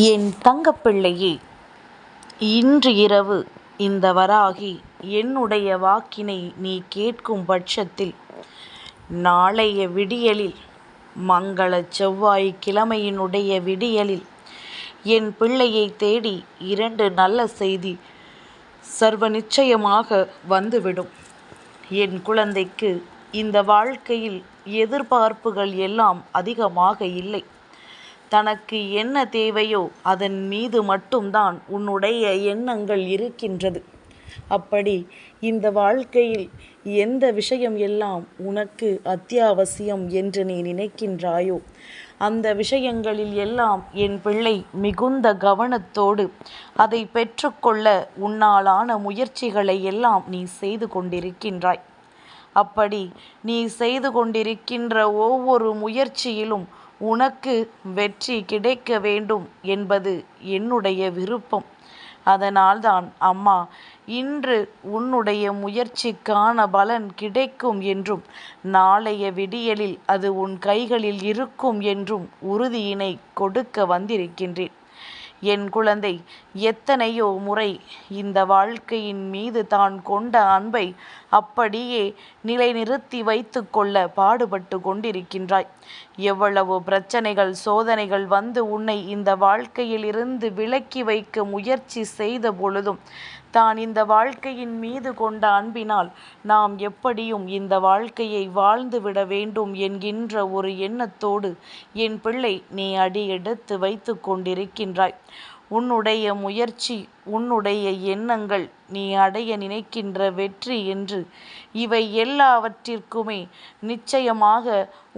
என் தங்கப்பிள்ளையே இன்று இரவு இந்த வராகி என்னுடைய வாக்கினை நீ கேட்கும் பட்சத்தில் நாளைய விடியலில் மங்கள செவ்வாய் கிழமையினுடைய விடியலில் என் பிள்ளையை தேடி இரண்டு நல்ல செய்தி சர்வ நிச்சயமாக வந்துவிடும். என் குழந்தைக்கு இந்த வாழ்க்கையில் எதிர்பார்ப்புகள் எல்லாம் அதிகமாக இல்லை. தனக்கு என்ன தேவையோ அதன் மீது மட்டும்தான் உன்னுடைய எண்ணங்கள் இருக்கின்றது. அப்படி இந்த வாழ்க்கையில் எந்த விஷயம் எல்லாம் உனக்கு அத்தியாவசியம் என்று நீ நினைக்கின்றாயோ அந்த விஷயங்களில் எல்லாம் என் பிள்ளை மிகுந்த கவனத்தோடு அதை பெற்றுக்கொள்ள உன்னாலான முயற்சிகளை எல்லாம் நீ செய்து கொண்டிருக்கின்றாய். அப்படி நீ செய்து கொண்டிருக்கின்ற ஒவ்வொரு முயற்சியிலும் உனக்கு வெற்றி கிடைக்க வேண்டும் என்பது என்னுடைய விருப்பம். அதனால்தான் அம்மா இன்று உன்னுடைய முயற்சிக்கான பலன் கிடைக்கும் என்றும் நாளைய விடியலில் அது உன் கைகளில் இருக்கும் என்றும் உறுதியினை கொடுக்க வந்திருக்கின்றேன். என் குழந்தை எத்தனையோ முறை இந்த வாழ்க்கையின் மீது தான் கொண்ட அன்பை அப்படியே நிலைநிறுத்தி வைத்து கொள்ள பாடுபட்டு கொண்டிருக்கின்றாய். எவ்வளவு பிரச்சனைகள் சோதனைகள் வந்து உன்னை இந்த வாழ்க்கையில் இருந்து விலக்கி வைக்க முயற்சி செய்த பொழுதும் தான் இந்த வாழ்க்கையின் மீது கொண்ட அன்பினால் நாம் எப்படியும் இந்த வாழ்க்கையை வாழ்ந்துவிட வேண்டும் என்கின்ற ஒரு எண்ணத்தோடு என் பிள்ளை நீ அடி எடுத்து வைத்து கொண்டிருக்கின்றாய். உன்னுடைய முயற்சி உன்னுடைய எண்ணங்கள் நீ அடைய நினைக்கின்ற வெற்றி என்று இவை எல்லாவற்றிற்குமே நிச்சயமாக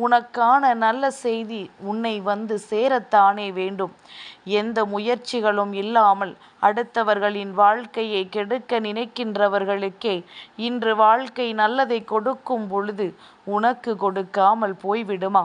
உனக்கான நல்ல செய்தி உன்னை வந்து சேரத்தானே வேண்டும். எந்த முயற்சிகளும் இல்லாமல் அடுத்தவர்களின் வாழ்க்கையை கெடுக்க நினைக்கின்றவர்களுக்கே இன்று வாழ்க்கை நல்லதை கொடுக்கும் பொழுது உனக்கு கொடுக்காமல் போய்விடுமா?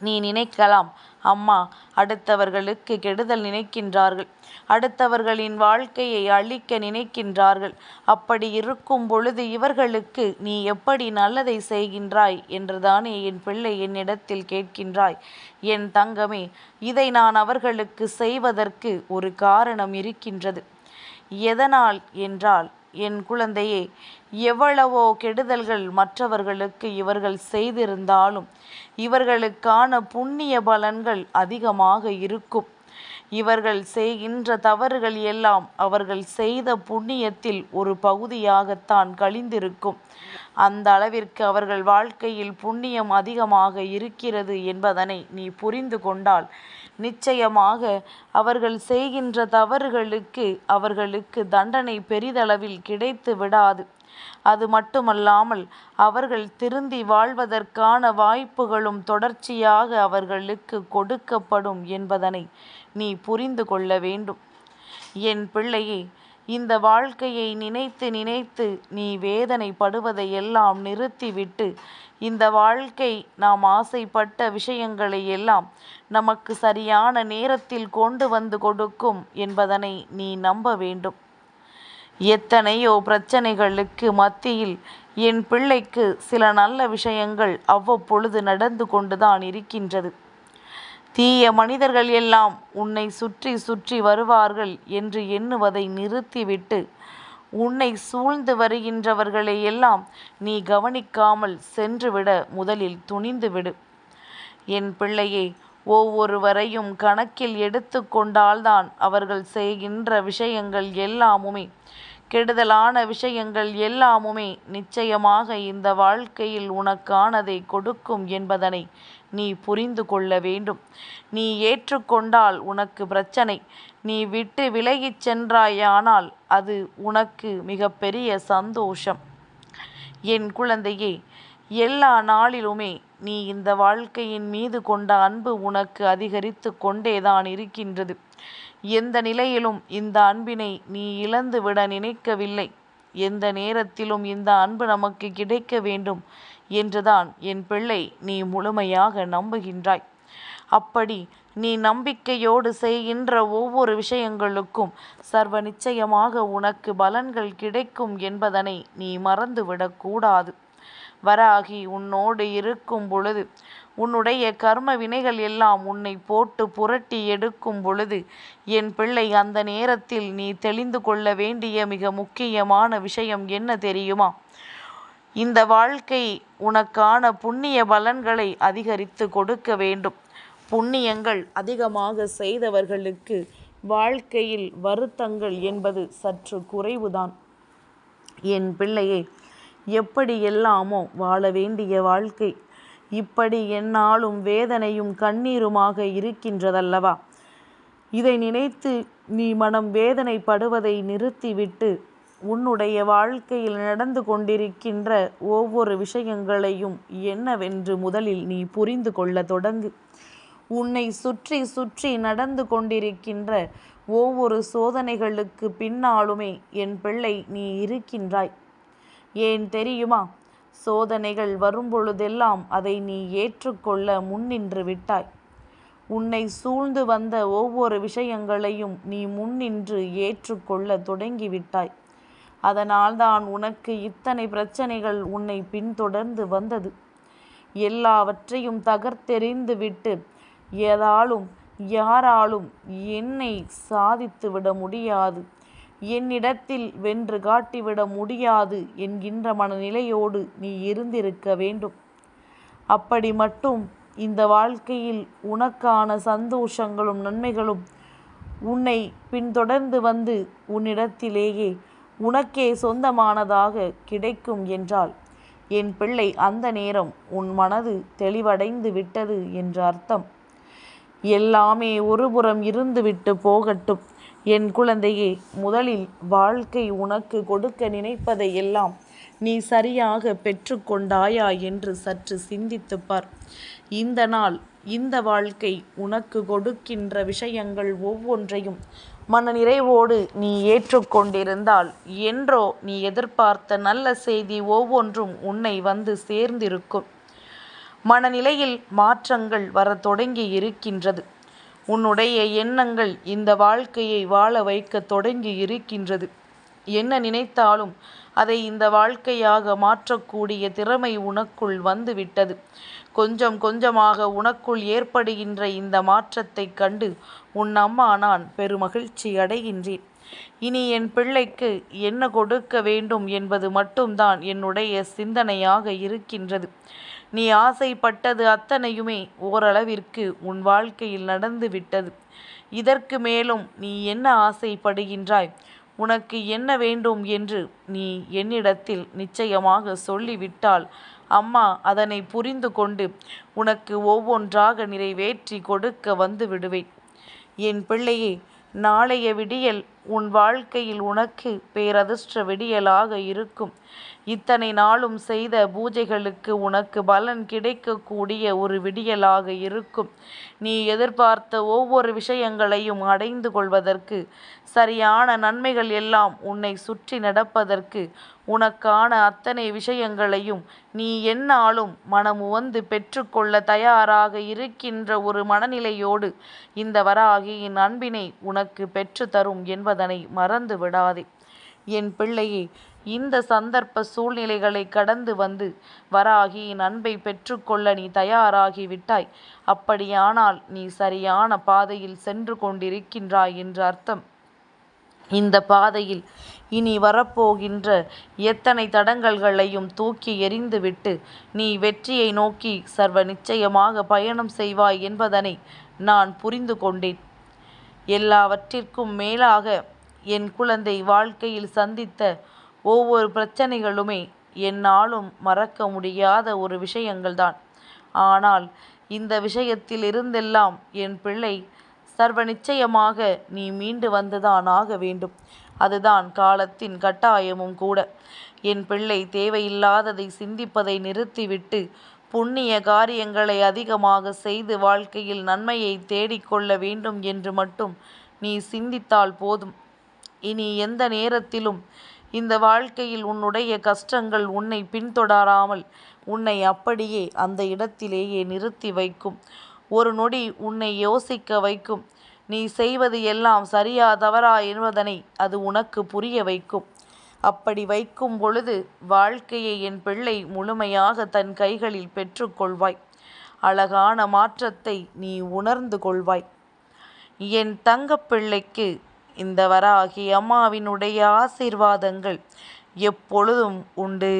நீ நினைக்கலாம். அம்மா அடுத்தவர்களுக்கு கெடுதல் நினைக்கின்றார்கள். அடுத்தவர்களின் வாழ்க்கையை அழிக்க நினைக்கின்றார்கள். அப்படி இருக்கும் பொழுது இவர்களுக்கு நீ எப்படி நல்லதை செய்கின்றாய் என்றுதானே என் பிள்ளை என்னிடத்தில் கேட்கின்றாய். என் தங்கமே இதை நான் அவர்களுக்கு செய்வதற்கு ஒரு காரணம் இருக்கின்றது. எதனால் என்றால் என் குழந்தையே எவ்வளவோ கெடுதல்கள் மற்றவர்களுக்கு இவர்கள் செய்திருந்தாலும் இவர்களுக்கான புண்ணிய பலன்கள் அதிகமாக இருக்கும். இவர்கள் செய்கின்ற தவறுகள் எல்லாம் அவர்கள் செய்த புண்ணியத்தில் ஒரு பகுதியாகத்தான் கழிந்திருக்கும். அந்த அளவிற்கு அவர்கள் வாழ்க்கையில் புண்ணியம் அதிகமாக இருக்கிறது என்பதனை நீ புரிந்து கொண்டால் நிச்சயமாக அவர்கள் செய்கின்ற தவறுகளுக்கு அவர்களுக்கு தண்டனை பெரிதளவில் கிடைத்து விடாது. அது மட்டுமல்லாமல் அவர்கள் திருந்தி வாழ்வதற்கான வாய்ப்புகளும் தொடர்ச்சியாக அவர்களுக்கு கொடுக்கப்படும் என்பதனை நீ புரிந்து கொள்ள வேண்டும். என் பிள்ளையே இந்த வாழ்க்கையை நினைத்து நினைத்து நீ வேதனைப்படுவதை எல்லாம் நிறுத்திவிட்டு இந்த வாழ்க்கை நாம் ஆசைப்பட்ட விஷயங்களை எல்லாம் நமக்கு சரியான நேரத்தில் கொண்டு வந்து கொடுக்கும் என்பதனை நீ நம்ப வேண்டும். எத்தனையோ பிரச்சனைகளுக்கு மத்தியில் என் பிள்ளைக்கு சில நல்ல விஷயங்கள் அவ்வப்பொழுது நடந்து கொண்டுதான் இருக்கின்றது. தீய மனிதர்கள் எல்லாம் உன்னை சுற்றி சுற்றி வருவார்கள் என்று எண்ணுவதை நிறுத்திவிட்டு உன்னை சூழ்ந்து வருகின்றவர்களை எல்லாம் நீ கவனிக்காமல் சென்றுவிட முதலில் துணிந்துவிடு. என் பிள்ளையே ஒவ்வொருவரையும் கணக்கில் எடுத்து கொண்டால்தான் அவர்கள் செய்கின்ற விஷயங்கள் எல்லாமுமே கெடுதலான விஷயங்கள் எல்லாமுமே நிச்சயமாக இந்த வாழ்க்கையில் உனக்கானதை கொடுக்கும் என்பதனை நீ புரிந்து கொள்ள வேண்டும். நீ ஏற்றுக்கொண்டால் உனக்கு பிரச்சனை. நீ விட்டு விலகிச் சென்றாயானால் அது உனக்கு மிகப்பெரிய சந்தோஷம். என் குழந்தையே எல்லா நாளிலுமே நீ இந்த வாழ்க்கையின் மீது கொண்ட அன்பு உனக்கு அதிகரித்து கொண்டேதான் இருக்கின்றது. எந்த நிலையிலும் இந்த அன்பினை நீ இழந்து விட நினைக்கவில்லை. எந்த நேரத்திலும் இந்த அன்பு நமக்கு கிடைக்க வேண்டும் என்றுதான் என் பிள்ளை நீ முழுமையாக நம்புகின்றாய். அப்படி நீ நம்பிக்கையோடு செய்கின்ற ஒவ்வொரு விஷயங்களுக்கும் சர்வ நிச்சயமாக உனக்கு பலன்கள் கிடைக்கும் என்பதனை நீ மறந்துவிடக்கூடாது வராகி உன்னோடு இருக்கும் பொழுது. உன்னுடைய கர்ம வினைகள் எல்லாம் உன்னை போட்டு புரட்டி எடுக்கும் பொழுது என் பிள்ளை அந்த நேரத்தில் நீ தெளிந்து கொள்ள வேண்டிய மிக முக்கியமான விஷயம் என்ன தெரியுமா? இந்த வாழ்க்கை உனக்கான புண்ணிய பலன்களை அதிகரித்து கொடுக்க வேண்டும். புண்ணியங்கள் அதிகமாக செய்தவர்களுக்கு வாழ்க்கையில் வருத்தங்கள் என்பது சற்று குறைவுதான். என் பிள்ளையை எப்படி எல்லாமோ வாழ வேண்டிய வாழ்க்கை. இப்படி என்னாலும் வேதனையும் கண்ணீருமாக இருக்கின்றதல்லவா? இதை நினைத்து நீ மனம் வேதனைப்படுவதை நிறுத்திவிட்டு உன்னுடைய வாழ்க்கையில் நடந்து கொண்டிருக்கின்ற ஒவ்வொரு விஷயங்களையும் என்னவென்று முதலில் நீ புரிந்து கொள்ள தொடங்கு. உன்னை சுற்றி சுற்றி நடந்து கொண்டிருக்கின்ற ஒவ்வொரு சோதனைகளுக்கு பின்னாலுமே என் பிள்ளை நீ இருக்கின்றாய். ஏன் தெரியுமா? சோதனைகள் வரும்பொழுதெல்லாம் அதை நீ ஏற்றுக்கொள்ள முன்னின்று விட்டாய். உன்னை சூழ்ந்து வந்த ஒவ்வொரு விஷயங்களையும் நீ முன்னின்று ஏற்றுக்கொள்ள தொடங்கிவிட்டாய் அதனால்தான் உனக்கு இத்தனை பிரச்சனைகள் உன்னை பின்தொடர்ந்து வந்தது. எல்லாவற்றையும் தகர்த்தெறிந்து விட்டு ஏதாலும் யாராலும் என்னை சாதித்துவிட முடியாது. என்னிடத்தில் வென்று காட்டிவிட முடியாது என்கின்ற மனநிலையோடு நீ இருந்திருக்க வேண்டும். அப்படி மட்டும் இந்த வாழ்க்கையில் உனக்கான சந்தோஷங்களும் நன்மைகளும் உன்னை பின்தொடர்ந்து வந்து உன்னிடத்திலேயே உனக்கே சொந்தமானதாக கிடைக்கும் என்றால் என் பிள்ளை அந்த நேரம் உன் மனது தெளிவடைந்து விட்டது என்ற அர்த்தம். எல்லாமே ஒருபுறம் இருந்துவிட்டு போகட்டும். என் குழந்தையே முதலில் வாழ்க்கை உனக்கு கொடுக்க நினைப்பதை எல்லாம் நீ சரியாக பெற்றுக்கொண்டாயா என்று சற்று சிந்தித்து பார். இந்த நாள் இந்த வாழ்க்கை உனக்கு கொடுக்கின்ற விஷயங்கள் ஒவ்வொன்றையும் மன நிறைவோடு நீ ஏற்றுக்கொண்டிருந்தால் என்றோ நீ எதிர்பார்த்த நல்ல செய்தி ஒவ்வொன்றும் உன்னை வந்து சேர்ந்திருக்கும். மனநிலையில் மாற்றங்கள் வர தொடங்கி இருக்கின்றது. உன்னுடைய எண்ணங்கள் இந்த வாழ்க்கையை வாழ வைக்க தொடங்கி இருக்கின்றது. என்ன நினைத்தாலும் அதை இந்த வாழ்க்கையாக மாற்றக்கூடிய திறமை உனக்குள் வந்துவிட்டது கொஞ்சம் கொஞ்சமாக உனக்குள் ஏற்படுகின்ற இந்த மாற்றத்தை கண்டு உன் அம்மா நான் பெருமகிழ்ச்சி அடைகின்றேன். இனி என் பிள்ளைக்கு என்ன கொடுக்க வேண்டும் என்பது மட்டும்தான் என்னுடைய சிந்தனையாக இருக்கின்றது. நீ ஆசைப்பட்டது அத்தனையுமே ஓரளவிற்கு உன் வாழ்க்கையில் நடந்து விட்டது. இதற்கு மேலும் நீ என்ன ஆசைப்படுகின்றாய்? உனக்கு என்ன வேண்டும் என்று நீ என்னிடத்தில் நிச்சயமாக சொல்லிவிட்டால் அம்மா அதனை புரிந்து கொண்டு உனக்கு ஒவ்வொன்றாக நிறைவேற்றி கொடுக்க வந்து விடுவேன். என் பிள்ளையே நாளைய விடியல் உன் வாழ்க்கையில் உனக்கு பேரதிர்ஷ்ட விடியலாக இருக்கும். இத்தனை நாளும் செய்த பூஜைகளுக்கு உனக்கு பலன் கிடைக்கக்கூடிய ஒரு விடியலாக இருக்கும். நீ எதிர்பார்த்த ஒவ்வொரு விஷயங்களையும் அடைந்து கொள்வதற்கு சரியான நன்மைகள் எல்லாம் உன்னை சுற்றி நடப்பதற்கு உனக்கான அத்தனை விஷயங்களையும் நீ என்னாலும் மனமுவந்து பெற்றுக்கொள்ள தயாராக இருக்கின்ற ஒரு மனநிலையோடு இந்த வராகியின் அன்பினை உனக்கு பெற்று தரும் என்பதனை மறந்து விடாதே. என் பிள்ளையே இந்த சந்தர்ப்ப சூழ்நிலைகளை கடந்து வந்து வராகியின் அன்பை பெற்றுக்கொள்ள நீ தயாராகி விட்டாய். அப்படியானால் நீ சரியான பாதையில் சென்று கொண்டிருக்கின்றாய் என்று அர்த்தம். இந்த பாதையில் இனி வரப்போகின்ற எத்தனை தடங்கல்களையும் தூக்கி எறிந்துவிட்டு நீ வெற்றியை நோக்கி சர்வ நிச்சயமாக பயணம் செய்வாய் என்பதனை நான் புரிந்து கொண்டேன். எல்லாவற்றிற்கும் மேலாக என் குழந்தை வாழ்க்கையில் சந்தித்த ஒவ்வொரு பிரச்சனைகளுமே என்னாலும் மறக்க முடியாத ஒரு விஷயங்கள்தான். ஆனால் இந்த விஷயத்தில் இருந்தெல்லாம் என் பிள்ளை சர்வ நிச்சயமாக நீ மீண்டு வந்துதான் ஆக வேண்டும். அதுதான் காலத்தின் கட்டாயமும் கூட. என் பிள்ளை தேவையில்லாததை சிந்திப்பதை நிறுத்திவிட்டு புண்ணிய காரியங்களை அதிகமாக செய்து வாழ்க்கையில் நன்மையை தேடிக்கொள்ள வேண்டும் என்று மட்டும் நீ சிந்தித்தால் போதும். இனி எந்த நேரத்திலும் இந்த வாழ்க்கையில் உன்னுடைய கஷ்டங்கள் உன்னை பின்தொடராமல் உன்னை அப்படியே அந்த இடத்திலேயே நிறுத்தி வைக்கும். ஒரு நொடி உன்னை யோசிக்க வைக்கும். நீ செய்வது எல்லாம் சரியா தவறா என்பதனை அது உனக்கு புரிய வைக்கும். அப்படி வைக்கும் பொழுது வாழ்க்கையை என் பிள்ளை முழுமையாக தன் கைகளில் பெற்றுக்கொள்வாய் அழகான மாற்றத்தை நீ உணர்ந்து கொள்வாய். என் தங்கப்பிள்ளைக்கு இந்த வராகி அம்மாவினுடைய ஆசீர்வாதங்கள் எப்பொழுதும் உண்டு.